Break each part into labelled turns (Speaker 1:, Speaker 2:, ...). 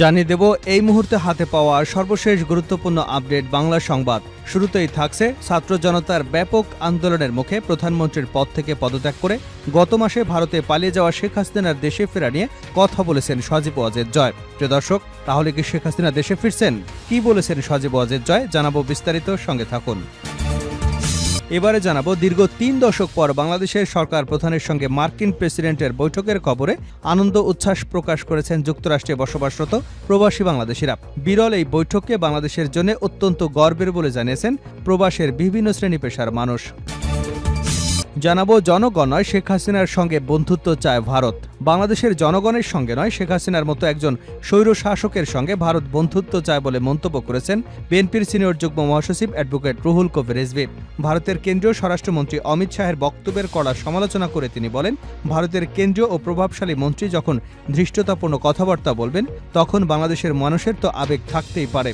Speaker 1: জানিয়ে দেব এই মুহূর্তে হাতে পাওয়া সর্বশেষ গুরুত্বপূর্ণ আপডেট বাংলা সংবাদ শুরুতেই থাকছে ছাত্র জনতার ব্যাপক আন্দোলনের মুখে প্রধানমন্ত্রীর পদ থেকে পদত্যাগ করে গত মাসে ভারতে পালিয়ে যাওয়া শেখ হাসিনার দেশে ফেরা নিয়ে কথা বলেছেন সজীব ওয়াজেদ জয় প্রিয় দর্শক তাহলে কি শেখ হাসিনা দেশে ফিরছেন কি বলেছেন সজীব ওয়াজেদ জয় জানাবো বিস্তারিত সঙ্গে থাকুন এবারে জানাবো দীর্ঘ তিন দশক পর বাংলাদেশের সরকার প্রধানের সঙ্গে মার্কিন প্রেসিডেন্টের বৈঠকের খবরে আনন্দ উচ্ছ্বাস প্রকাশ করেছেন যুক্তরাষ্ট্রে বসবাসরত প্রবাসী বাংলাদেশিরা বিরল এই বৈঠককে বাংলাদেশের জন্য অত্যন্ত গর্বের বলে জানিয়েছেন প্রবাসের বিভিন্ন শ্রেণী পেশার মানুষ জানাবো জনগণ নয় শেখ হাসিনার সঙ্গে বন্ধুত্ব চায় ভারত বাংলাদেশের জনগণের সঙ্গে নয় শেখ হাসিনার মতো একজন স্বৈর শাসকের সঙ্গে ভারত বন্ধুত্ব চায় বলে মন্তব্য করেছেন বিএনপির সিনিয়র যুগ্ম মহাসচিব অ্যাডভোকেট রুহুল কবির রেজবি ভারতের কেন্দ্রীয় স্বরাষ্ট্রমন্ত্রী অমিত শাহের বক্তব্যের কড়া সমালোচনা করে তিনি বলেন ভারতের কেন্দ্রীয় ও প্রভাবশালী মন্ত্রী যখন ধৃষ্টতাপূর্ণ কথাবার্তা বলবেন তখন বাংলাদেশের মানুষের তো আবেগ থাকতেই পারে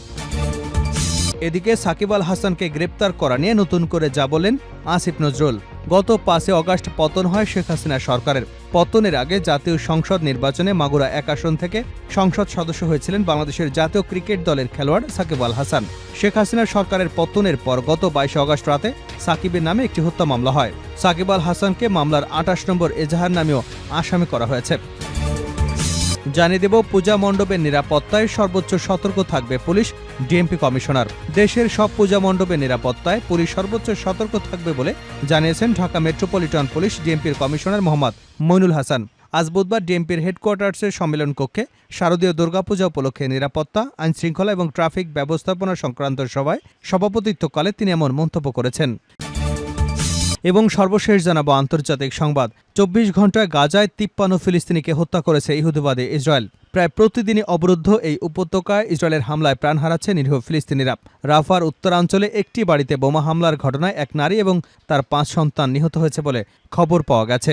Speaker 1: এদিকে সাকিব আল হাসানকে গ্রেপ্তার করা নিয়ে নতুন করে যা বলেন আসিফ নজরুল গত পাঁচে অগাস্ট পতন হয় শেখ হাসিনা সরকারের পতনের আগে জাতীয় সংসদ নির্বাচনে মাগুরা এক আসন থেকে সংসদ সদস্য হয়েছিলেন বাংলাদেশের জাতীয় ক্রিকেট দলের খেলোয়াড় সাকিব আল হাসান শেখ হাসিনা সরকারের পতনের পর গত বাইশে অগাস্ট রাতে সাকিবের নামে একটি হত্যা মামলা হয় সাকিব আল হাসানকে মামলার আটাশ নম্বর এজাহার নামেও আসামি করা হয়েছে জানিয়ে দেব পূজা মণ্ডপের নিরাপত্তায় সর্বোচ্চ সতর্ক থাকবে পুলিশ ডিএমপি কমিশনার দেশের সব পূজা মণ্ডপের নিরাপত্তায় পুলিশ সর্বোচ্চ সতর্ক থাকবে বলে জানিয়েছেন ঢাকা মেট্রোপলিটন পুলিশ ডিএমপির কমিশনার মোহাম্মদ মইনুল হাসান আজ বুধবার ডিএমপির হেডকোয়ার্টার্সের সম্মেলন কক্ষে শারদীয় দুর্গাপূজা উপলক্ষে নিরাপত্তা আইন শৃঙ্খলা এবং ট্রাফিক ব্যবস্থাপনা সংক্রান্ত সভায় সভাপতিত্বকালে তিনি এমন মন্তব্য করেছেন এবং সর্বশেষ জানাবো আন্তর্জাতিক সংবাদ চব্বিশ ঘন্টায় গাজায় তিপ্পান্ন ফিলিস্তিনিকে হত্যা করেছে ইহুদিবাদী ইসরায়েল প্রায় প্রতিদিনই অবরুদ্ধ এই উপত্যকায় ইসরায়েলের হামলায় প্রাণ হারাচ্ছে নিরীহ ফিলিস্তিনিরা রাফার উত্তরাঞ্চলে একটি বাড়িতে বোমা হামলার ঘটনায় এক নারী এবং তার পাঁচ সন্তান নিহত হয়েছে বলে খবর পাওয়া গেছে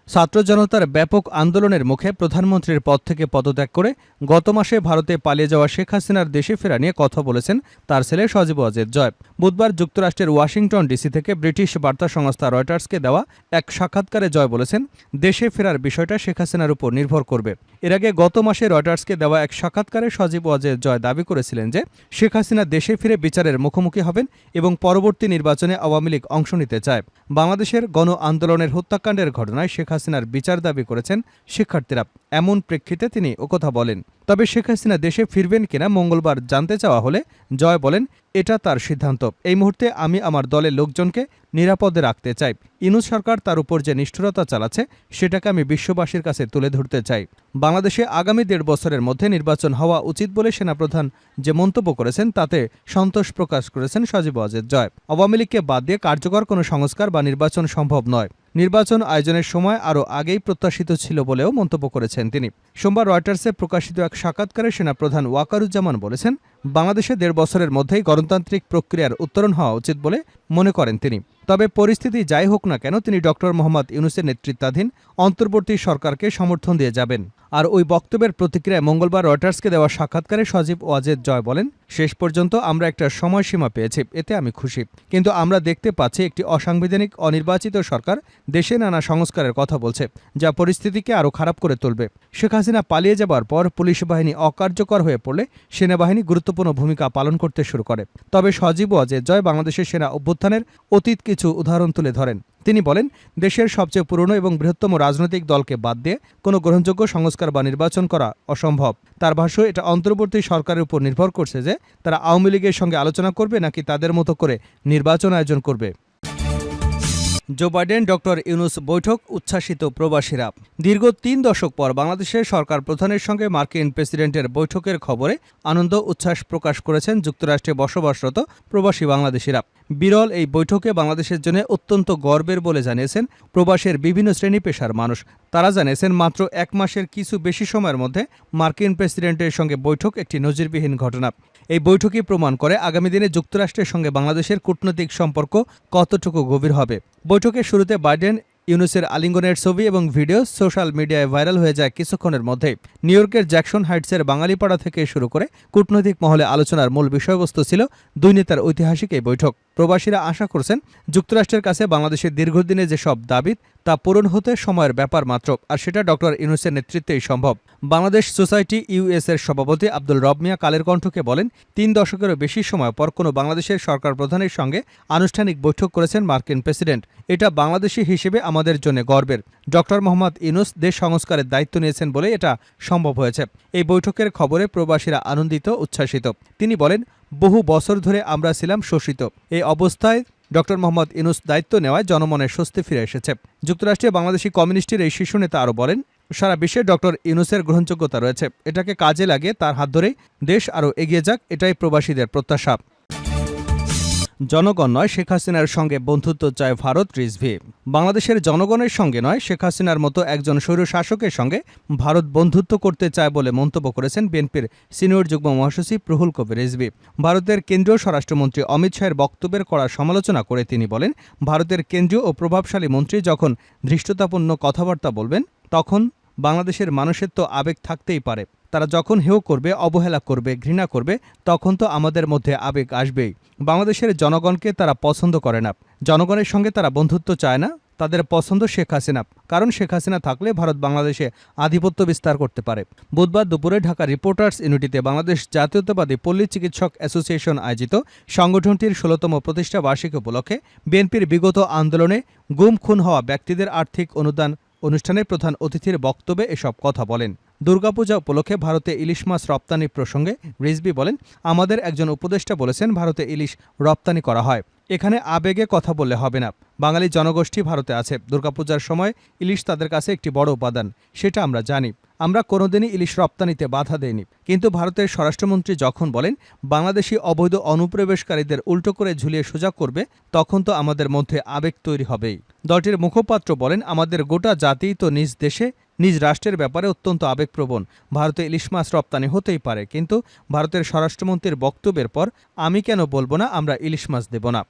Speaker 1: ছাত্র জনতার ব্যাপক আন্দোলনের মুখে প্রধানমন্ত্রীর পদ থেকে পদত্যাগ করে গত মাসে ভারতে পালিয়ে যাওয়া শেখ হাসিনার দেশে ফেরা নিয়ে কথা বলেছেন তার ছেলে সজীব অজেদ জয় বুধবার যুক্তরাষ্ট্রের ওয়াশিংটন ডিসি থেকে ব্রিটিশ বার্তা সংস্থা রয়টার্সকে দেওয়া এক সাক্ষাৎকারে জয় বলেছেন দেশে ফেরার বিষয়টা শেখ হাসিনার উপর নির্ভর করবে এর আগে গত মাসে রয়টার্সকে দেওয়া এক সাক্ষাৎকারে সজীব অজেদ জয় দাবি করেছিলেন যে শেখ হাসিনা দেশে ফিরে বিচারের মুখোমুখি হবেন এবং পরবর্তী নির্বাচনে আওয়ামী লীগ অংশ নিতে চায় বাংলাদেশের গণ আন্দোলনের হত্যাকাণ্ডের ঘটনায় শেখ হাসিনার বিচার দাবি করেছেন শিক্ষার্থীরা এমন প্রেক্ষিতে তিনি কথা বলেন তবে শেখ হাসিনা দেশে ফিরবেন কিনা মঙ্গলবার জানতে চাওয়া হলে জয় বলেন এটা তার সিদ্ধান্ত এই মুহূর্তে আমি আমার দলের লোকজনকে নিরাপদে রাখতে চাই ইনুজ সরকার তার উপর যে নিষ্ঠুরতা চালাচ্ছে সেটাকে আমি বিশ্ববাসীর কাছে তুলে ধরতে চাই বাংলাদেশে আগামী দেড় বছরের মধ্যে নির্বাচন হওয়া উচিত বলে সেনাপ্রধান যে মন্তব্য করেছেন তাতে সন্তোষ প্রকাশ করেছেন সজীব ওয়াজেদ জয় আওয়ামী লীগকে বাদ দিয়ে কার্যকর কোনো সংস্কার বা নির্বাচন সম্ভব নয় নির্বাচন আয়োজনের সময় আরও আগেই প্রত্যাশিত ছিল বলেও মন্তব্য করেছেন তিনি সোমবার রয়টার্সে প্রকাশিত এক সাক্ষাৎকারে সেনাপ্রধান ওয়াকারুজ্জামান বলেছেন বাংলাদেশে দেড় বছরের মধ্যেই গণতান্ত্রিক প্রক্রিয়ার উত্তরণ হওয়া উচিত বলে মনে করেন তিনি তবে পরিস্থিতি যাই হোক না কেন তিনি ডক্টর মোহাম্মদ ইউনুসের নেতৃত্বাধীন অন্তর্বর্তী সরকারকে সমর্থন দিয়ে যাবেন আর ওই বক্তব্যের প্রতিক্রিয়ায় মঙ্গলবার রয়টার্সকে দেওয়া সাক্ষাৎকারে সজীব ওয়াজেদ জয় বলেন শেষ পর্যন্ত আমরা একটা সময়সীমা পেয়েছি এতে আমি খুশি কিন্তু আমরা দেখতে পাচ্ছি একটি অসাংবিধানিক অনির্বাচিত সরকার দেশে নানা সংস্কারের কথা বলছে যা পরিস্থিতিকে আরও খারাপ করে তুলবে শেখ হাসিনা পালিয়ে যাবার পর পুলিশ বাহিনী অকার্যকর হয়ে পড়লে সেনাবাহিনী গুরুত্বপূর্ণ ভূমিকা পালন করতে শুরু করে তবে সজীব ওয়াজেদ জয় বাংলাদেশের সেনা অভ্যুত্থানের অতীত কিছু উদাহরণ তুলে ধরেন তিনি বলেন দেশের সবচেয়ে পুরনো এবং বৃহত্তম রাজনৈতিক দলকে বাদ দিয়ে কোনো গ্রহণযোগ্য সংস্কার বা নির্বাচন করা অসম্ভব তার ভাষ্য এটা অন্তর্বর্তী সরকারের উপর নির্ভর করছে যে তারা আওয়ামী লীগের সঙ্গে আলোচনা করবে নাকি তাদের মতো করে নির্বাচন আয়োজন করবে জো বাইডেন ডক্টর ইউনুস বৈঠক উচ্ছ্বাসিত প্রবাসীরা দীর্ঘ তিন দশক পর বাংলাদেশের সরকার প্রধানের সঙ্গে মার্কিন প্রেসিডেন্টের বৈঠকের খবরে আনন্দ উচ্ছ্বাস প্রকাশ করেছেন যুক্তরাষ্ট্রে বসবাসরত প্রবাসী বাংলাদেশিরা বিরল এই বৈঠকে বাংলাদেশের জন্য অত্যন্ত গর্বের বলে জানিয়েছেন প্রবাসের বিভিন্ন শ্রেণী পেশার মানুষ তারা জানিয়েছেন মাত্র এক মাসের কিছু বেশি সময়ের মধ্যে মার্কিন প্রেসিডেন্টের সঙ্গে বৈঠক একটি নজিরবিহীন ঘটনা এই বৈঠকই প্রমাণ করে আগামী দিনে যুক্তরাষ্ট্রের সঙ্গে বাংলাদেশের কূটনৈতিক সম্পর্ক কতটুকু গভীর হবে বৈঠকের শুরুতে বাইডেন ইউনুসের আলিঙ্গনের ছবি এবং ভিডিও সোশ্যাল মিডিয়ায় ভাইরাল হয়ে যায় কিছুক্ষণের মধ্যেই নিউ ইয়র্কের জ্যাকসন হাইটসের বাঙালিপাড়া থেকে শুরু করে কূটনৈতিক মহলে আলোচনার মূল বিষয়বস্তু ছিল দুই নেতার ঐতিহাসিক এই বৈঠক প্রবাসীরা আশা করছেন যুক্তরাষ্ট্রের কাছে বাংলাদেশের দীর্ঘদিনে যেসব দাবি তা পূরণ হতে সময়ের ব্যাপার মাত্র আর সেটা ডক্টর ইউনুসের নেতৃত্বেই সম্ভব বাংলাদেশ সোসাইটি ইউএস এর সভাপতি আব্দুল রবমিয়া কালের কণ্ঠকে বলেন তিন দশকেরও বেশি সময় পর কোনো বাংলাদেশের সরকার প্রধানের সঙ্গে আনুষ্ঠানিক বৈঠক করেছেন মার্কিন প্রেসিডেন্ট এটা বাংলাদেশি হিসেবে আমাদের জন্য গর্বের ডক্টর মোহাম্মদ ইনুস দেশ সংস্কারের দায়িত্ব নিয়েছেন বলে এটা সম্ভব হয়েছে এই বৈঠকের খবরে প্রবাসীরা আনন্দিত উচ্ছ্বাসিত তিনি বলেন বহু বছর ধরে আমরা ছিলাম শোষিত এই অবস্থায় ডক্টর মোহাম্মদ ইনুস দায়িত্ব নেওয়ায় জনমনে স্বস্তি ফিরে এসেছে যুক্তরাষ্ট্রে বাংলাদেশি কমিউনিস্টের এই শীর্ষ নেতা আরও বলেন সারা বিশ্বে ডক্টর ইউনুসের গ্রহণযোগ্যতা রয়েছে এটাকে কাজে লাগে তার হাত ধরে দেশ আরও এগিয়ে যাক এটাই প্রবাসীদের প্রত্যাশা জনগণ নয় শেখ হাসিনার সঙ্গে বন্ধুত্ব চায় ভারত রিজভি বাংলাদেশের জনগণের সঙ্গে নয় শেখ হাসিনার মতো একজন স্বৈর শাসকের সঙ্গে ভারত বন্ধুত্ব করতে চায় বলে মন্তব্য করেছেন বিএনপির সিনিয়র যুগ্ম মহাসচিব প্রহুল কবির রিজভি ভারতের কেন্দ্রীয় স্বরাষ্ট্রমন্ত্রী অমিত শাহের বক্তব্যের করা সমালোচনা করে তিনি বলেন ভারতের কেন্দ্রীয় ও প্রভাবশালী মন্ত্রী যখন ধৃষ্টতাপূর্ণ কথাবার্তা বলবেন তখন বাংলাদেশের মানুষের তো আবেগ থাকতেই পারে তারা যখন হেউ করবে অবহেলা করবে ঘৃণা করবে তখন তো আমাদের মধ্যে আবেগ আসবেই বাংলাদেশের জনগণকে তারা পছন্দ করে না জনগণের সঙ্গে তারা বন্ধুত্ব চায় না তাদের পছন্দ শেখ হাসিনা কারণ শেখ হাসিনা থাকলে ভারত বাংলাদেশে আধিপত্য বিস্তার করতে পারে বুধবার দুপুরে ঢাকা রিপোর্টার্স ইউনিটিতে বাংলাদেশ জাতীয়তাবাদী পল্লী চিকিৎসক অ্যাসোসিয়েশন আয়োজিত সংগঠনটির ষোলতম প্রতিষ্ঠা বার্ষিকী উপলক্ষে বিএনপির বিগত আন্দোলনে গুম খুন হওয়া ব্যক্তিদের আর্থিক অনুদান অনুষ্ঠানে প্রধান অতিথির বক্তব্যে এসব কথা বলেন দুর্গাপূজা উপলক্ষে ভারতে ইলিশ মাছ রপ্তানি প্রসঙ্গে রিজবি বলেন আমাদের একজন উপদেষ্টা বলেছেন ভারতে ইলিশ রপ্তানি করা হয় এখানে আবেগে কথা বললে হবে না বাঙালি জনগোষ্ঠী ভারতে আছে দুর্গাপূজার সময় ইলিশ তাদের কাছে একটি বড় উপাদান সেটা আমরা জানি আমরা কোনোদিনই ইলিশ রপ্তানিতে বাধা দেইনি কিন্তু ভারতের স্বরাষ্ট্রমন্ত্রী যখন বলেন বাংলাদেশি অবৈধ অনুপ্রবেশকারীদের উল্টো করে ঝুলিয়ে সোজা করবে তখন তো আমাদের মধ্যে আবেগ তৈরি হবেই দলটির মুখপাত্র বলেন আমাদের গোটা জাতিই তো নিজ দেশে নিজ রাষ্ট্রের ব্যাপারে অত্যন্ত আবেগপ্রবণ ভারতে ইলিশ মাছ রপ্তানি হতেই পারে কিন্তু ভারতের স্বরাষ্ট্রমন্ত্রীর বক্তব্যের পর আমি কেন বলবো না আমরা ইলিশ মাছ দেব না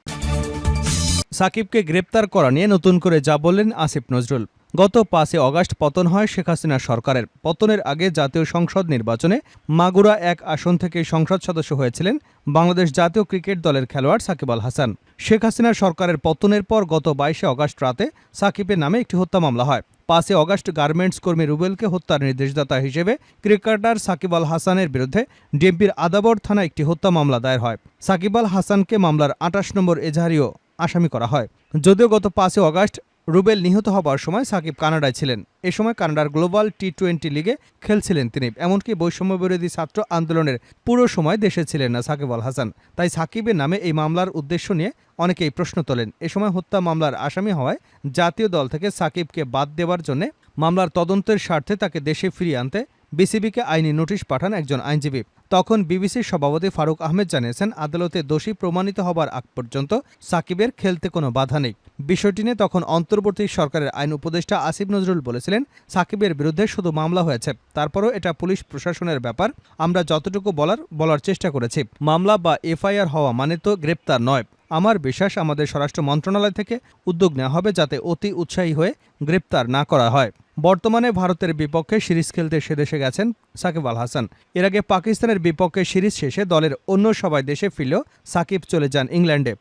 Speaker 1: সাকিবকে গ্রেপ্তার করা নিয়ে নতুন করে যা বললেন আসিফ নজরুল গত পাঁচে অগাস্ট পতন হয় শেখ হাসিনা সরকারের পতনের আগে জাতীয় সংসদ নির্বাচনে মাগুরা এক আসন থেকে সংসদ সদস্য হয়েছিলেন বাংলাদেশ জাতীয় ক্রিকেট দলের খেলোয়াড় সাকিব আল হাসান শেখ হাসিনা সরকারের পতনের পর গত বাইশে অগাস্ট রাতে সাকিবের নামে একটি হত্যা মামলা হয় পাঁচে অগাস্ট গার্মেন্টস কর্মী রুবেলকে হত্যার নির্দেশদাতা হিসেবে ক্রিকেটার সাকিব আল হাসানের বিরুদ্ধে ডিএমপির আদাবর থানা একটি হত্যা মামলা দায়ের হয় সাকিব আল হাসানকে মামলার আটাশ নম্বর এজাহারিও আসামি করা হয় যদিও গত পাঁচে অগাস্ট রুবেল নিহত হবার সময় সাকিব কানাডায় ছিলেন এ সময় কানাডার গ্লোবাল টি টোয়েন্টি লিগে খেলছিলেন তিনি এমনকি বৈষম্য বিরোধী ছাত্র আন্দোলনের পুরো সময় দেশে ছিলেন না সাকিব আল হাসান তাই সাকিবের নামে এই মামলার উদ্দেশ্য নিয়ে অনেকেই প্রশ্ন তোলেন এ সময় হত্যা মামলার আসামি হওয়ায় জাতীয় দল থেকে সাকিবকে বাদ দেওয়ার জন্য মামলার তদন্তের স্বার্থে তাকে দেশে ফিরিয়ে আনতে বিসিবিকে আইনি নোটিশ পাঠান একজন আইনজীবী তখন বিবিসির সভাপতি ফারুক আহমেদ জানিয়েছেন আদালতে দোষী প্রমাণিত হবার আগ পর্যন্ত সাকিবের খেলতে কোনো বাধা নেই বিষয়টি নিয়ে তখন অন্তর্বর্তী সরকারের আইন উপদেষ্টা আসিফ নজরুল বলেছিলেন সাকিবের বিরুদ্ধে শুধু মামলা হয়েছে তারপরও এটা পুলিশ প্রশাসনের ব্যাপার আমরা যতটুকু বলার বলার চেষ্টা করেছি মামলা বা এফআইআর হওয়া মানে তো গ্রেপ্তার নয় আমার বিশ্বাস আমাদের স্বরাষ্ট্র মন্ত্রণালয় থেকে উদ্যোগ নেওয়া হবে যাতে অতি উৎসাহী হয়ে গ্রেপ্তার না করা হয় বর্তমানে ভারতের বিপক্ষে সিরিজ খেলতে সে দেশে গেছেন সাকিব আল হাসান এর আগে পাকিস্তানের বিপক্ষে সিরিজ শেষে দলের অন্য সবাই দেশে ফিরলেও সাকিব চলে যান ইংল্যান্ডে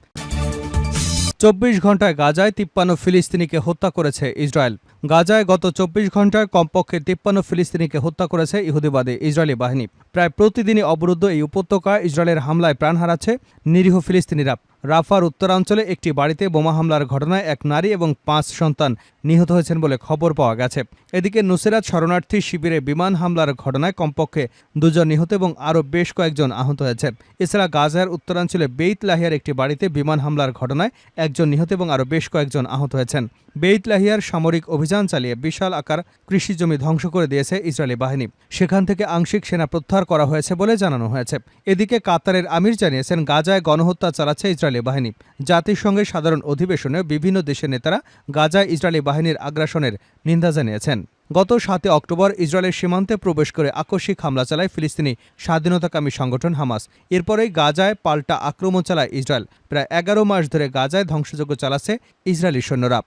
Speaker 1: চব্বিশ ঘন্টায় গাজায় তিপ্পান্ন ফিলিস্তিনিকে হত্যা করেছে ইসরায়েল গাজায় গত চব্বিশ ঘন্টায় কমপক্ষে তিপ্পান্ন ফিলিস্তিনিকে হত্যা করেছে ইহুদিবাদী ইসরায়েলি বাহিনী প্রায় প্রতিদিনই অবরুদ্ধ এই উপত্যকায় ইসরায়েলের হামলায় প্রাণ হারাচ্ছে নিরীহ ফিলিস্তিনিরা রাফার উত্তরাঞ্চলে একটি বাড়িতে বোমা হামলার ঘটনায় এক নারী এবং পাঁচ সন্তান নিহত হয়েছেন বলে খবর পাওয়া গেছে এদিকে নুসেরাত শরণার্থী শিবিরে বিমান হামলার ঘটনায় কমপক্ষে দুজন নিহত এবং আরও বেশ কয়েকজন আহত হয়েছে এছাড়া গাজার উত্তরাঞ্চলে বেইত লাহিয়ার একটি বাড়িতে বিমান হামলার ঘটনায় একজন নিহত এবং আরও বেশ কয়েকজন আহত হয়েছেন বেইত লাহিয়ার সামরিক অভিযান চালিয়ে বিশাল আকার কৃষি জমি ধ্বংস করে দিয়েছে ইসরায়েলি বাহিনী সেখান থেকে আংশিক সেনা প্রত্যাহার উদ্ধার করা হয়েছে বলে জানানো হয়েছে এদিকে কাতারের আমির জানিয়েছেন গাজায় গণহত্যা চালাচ্ছে ইসরায়েলি বাহিনী জাতিসংঘের সাধারণ অধিবেশনে বিভিন্ন দেশের নেতারা গাজায় ইসরায়েলি বাহিনীর আগ্রাসনের নিন্দা জানিয়েছেন গত সাতে অক্টোবর ইসরায়েলের সীমান্তে প্রবেশ করে আকস্মিক হামলা চালায় ফিলিস্তিনি স্বাধীনতাকামী সংগঠন হামাস এরপরেই গাজায় পাল্টা আক্রমণ চালায় ইসরায়েল প্রায় এগারো মাস ধরে গাজায় ধ্বংসযজ্ঞ চালাচ্ছে ইসরায়েলি সৈন্যরা